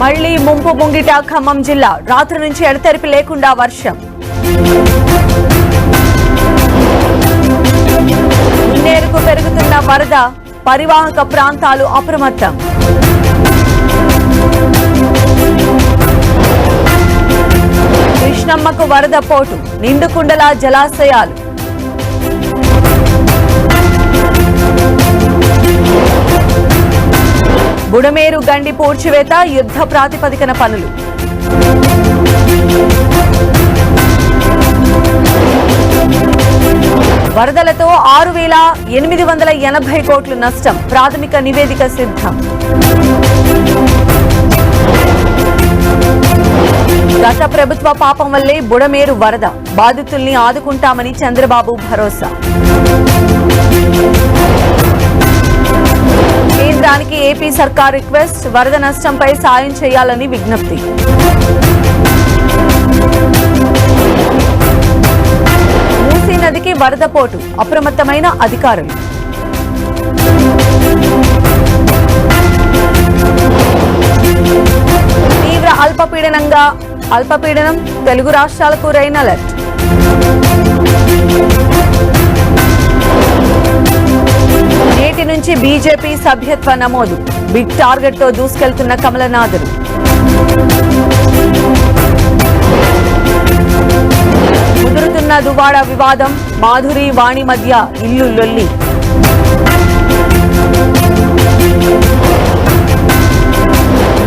మళ్ళీ ముంపు ముంగిట ఖమ్మం జిల్లా. రాత్రి నుంచి ఎడతెరిపి లేకుండా వర్షం. నేరుకు పెరుగుతున్న వరద పరివాహక ప్రాంతాలు అప్రమత్తం. కృష్ణమ్మకు వరద పోటు నిండుకుండల జలాశయాలు. బుడమేరు గండి పూడ్చివేత యుద్ధ ప్రాతిపదికన పనులు. వరదలతో ఆరు వేల ఎనిమిది వందల ఎనభై కోట్లు నష్టం ప్రాథమిక నివేదిక సిద్ధం. గత ప్రభుత్వ పాపం వల్లే బుడమేరు వరద బాధితుల్ని ఆదుకుంటామని చంద్రబాబు భరోసా. ఏపీ సర్కార్ రిక్వెస్ట్ వరద నష్టంపై సాయం చేయాలని విజ్ఞప్తి. మూసీ నదికి వరద పోటు అప్రమత్తమైన అధికారులు. తీవ్ర అల్పపీడనంగా అల్పపీడనం తెలుగు రాష్ట్రాలకు రైన్ అలర్ట్. నుంచి బీజేపీ సభ్యత్వ నమోదు. బిగ్ టార్గెట్తో దూసుకెళ్తున్న కమలనాథులు ముదురుతున్న దువాడ వివాదం మాధురి వాణి మధ్య ఇల్లు లొల్లి.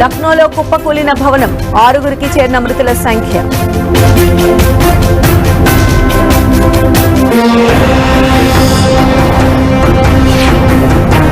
లక్నోలో కుప్పకూలిన భవనం ఆరుగురికి చేరిన మృతుల సంఖ్య.